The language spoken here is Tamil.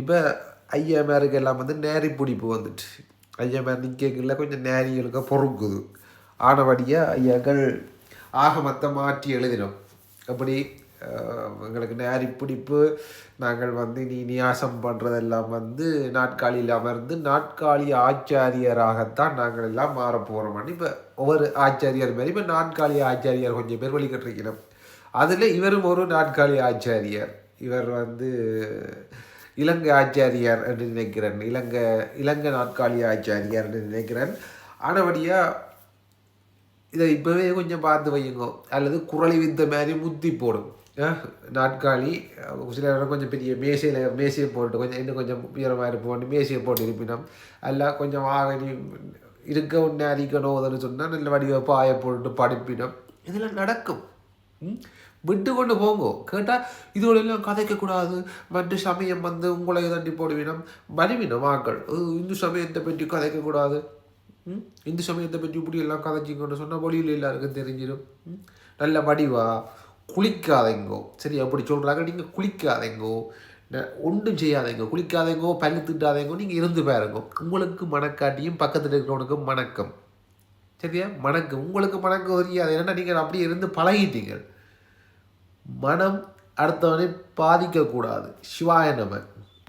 இப்போ ஐயாமாருக்கு எல்லாம் வந்து நேரி பிடிப்பு வந்துட்டு. ஐயாமார் நிற்கல கொஞ்சம் நேரிகளுக்கு பொறுக்குது. ஆனபடியாக ஐயாக்கள் ஆகமத்தை மாற்றி எழுதினோம். அப்படி எங்களுக்கு நேரி பிடிப்பு நாங்கள் வந்து நீ நியாசம் பண்ணுறதெல்லாம் வந்து நாட்காலியில் அமர்ந்து நாட்காலி ஆச்சாரியராகத்தான் நாங்கள் எல்லாம் மாற போகிறோம் இப்போ ஒவ்வொரு ஆச்சாரியார் மாதிரி இப்போ நாட்காலி ஆச்சாரியார் கொஞ்சம் பேர் வழிகட்டிருக்கிறோம் அதில் இவரும் ஒரு நாட்காலி ஆச்சாரியார். இவர் வந்து இலங்கை ஆச்சாரியார் என்று நினைக்கிறேன். இலங்கை இலங்கை நாட்காலி ஆச்சாரியார் என்று நினைக்கிறேன். ஆனபடியாக இதை இப்போவே கொஞ்சம் பார்த்து வையுங்கோ. அல்லது குரளி வித்த மாதிரி முத்தி போடும். அஹ், நாட்காலி சில நேரம் கொஞ்சம் பெரிய மேசையில் மேசையை போட்டு கொஞ்சம் இன்னும் கொஞ்சம் உயரமாக இருப்போம். மேசையை போட்டு இருப்பினோம் அல்ல கொஞ்சம் ஆகணி இருக்க ஒன்று அதுன்னு சொன்னால் நல்ல வடிவ பாய போட்டு படிப்பினோம் இதெல்லாம் நடக்கும். விட்டு கொண்டு போங்கோ கேட்டால் இதோட எல்லாம் கதைக்கக்கூடாது மற்ற சமயம் வந்து உங்களை தட்டி போடுவினம் வருவினம் ஆக்கள் இந்து சமயத்தை பற்றி கதைக்கக்கூடாது ம்? இந்து சமயத்தை பற்றி இப்படி எல்லாம் கதைச்சிங்கன்னு சொன்னால் வழியில் எல்லாருக்கும் தெரிஞ்சிடும் நல்ல வடிவா குளிக்காதைங்கோ சரி அப்படி சொல்கிறாங்க நீங்கள் குளிக்காதீங்கோ ஒன்றும் செய்யாதீங்க குளிக்காதீங்கோ பல்லு திட்டாதீங்கோ நீங்கள் இருந்து பாருங்க உங்களுக்கு மணக்காட்டியும் பக்கத்தில் இருக்கிறவனுக்கும் மணக்கம் சரியா மணக்கம் உங்களுக்கு மணக்கம் தெரியாது ஏன்னா நீங்கள் அப்படியே இருந்து பழகிட்டீங்க மனம் அடுத்தவனை பாதிக்கக்கூடாது. சிவாய நம.